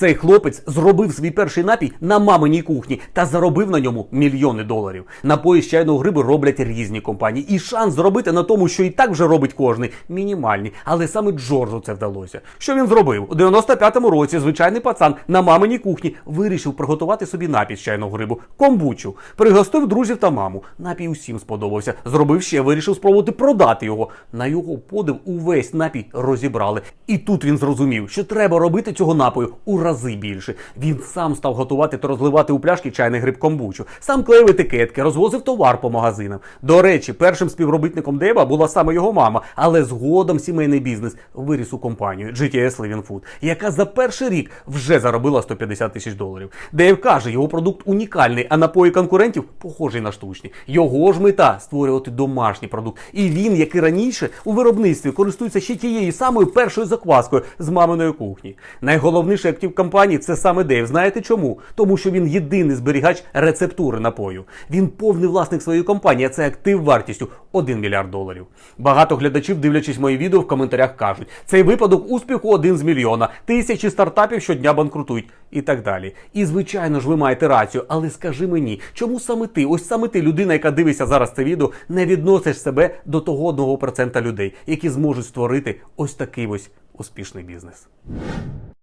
Цей хлопець зробив свій перший напій на маминій кухні та заробив на ньому мільйони доларів. Напої з чайного грибу роблять різні компанії, і шанс зробити на тому, що і так вже робить кожний, мінімальний. Але саме Джорджу це вдалося. Що він зробив? У 95-му році звичайний пацан на маминій кухні вирішив приготувати собі напій з чайного грибу комбучу. Пригостив друзів та маму. Напій усім сподобався. Зробив ще, вирішив спробувати продати його. На його подив увесь напій розібрали. І тут він зрозумів, що треба робити цього напою у рази більше. Він сам став готувати та розливати у пляшки чайний гриб комбучу. Сам клеїв етикетки, розвозив товар по магазинам. До речі, першим співробітником Дейва була саме його мама, але згодом сімейний бізнес виріс у компанію GTS Living Food, яка за перший рік вже заробила 150 тисяч доларів. Дейв каже, його продукт унікальний, а напої конкурентів похожі на штучні. Його ж мета створювати домашній продукт. І він, як і раніше, у виробництві користується ще тією самою першою закваскою з маминої кухні. Найголовніший актив компанії це саме Дейв. Знаєте чому? Тому що він єдиний зберігач рецептури напою. Він повний власник своєї компанії, а це актив вартістю 1 мільярд доларів. Багато глядачів, дивлячись мої відео, в коментарях кажуть: цей випадок успіху один з мільйона, тисячі стартапів щодня банкрутують і так далі. І звичайно ж, ви маєте рацію, але скажи мені, чому саме ти, ось саме ти, людина, яка дивиться зараз це відео, не відносиш себе до того 1% людей, які зможуть створити ось такий ось успішний бізнес.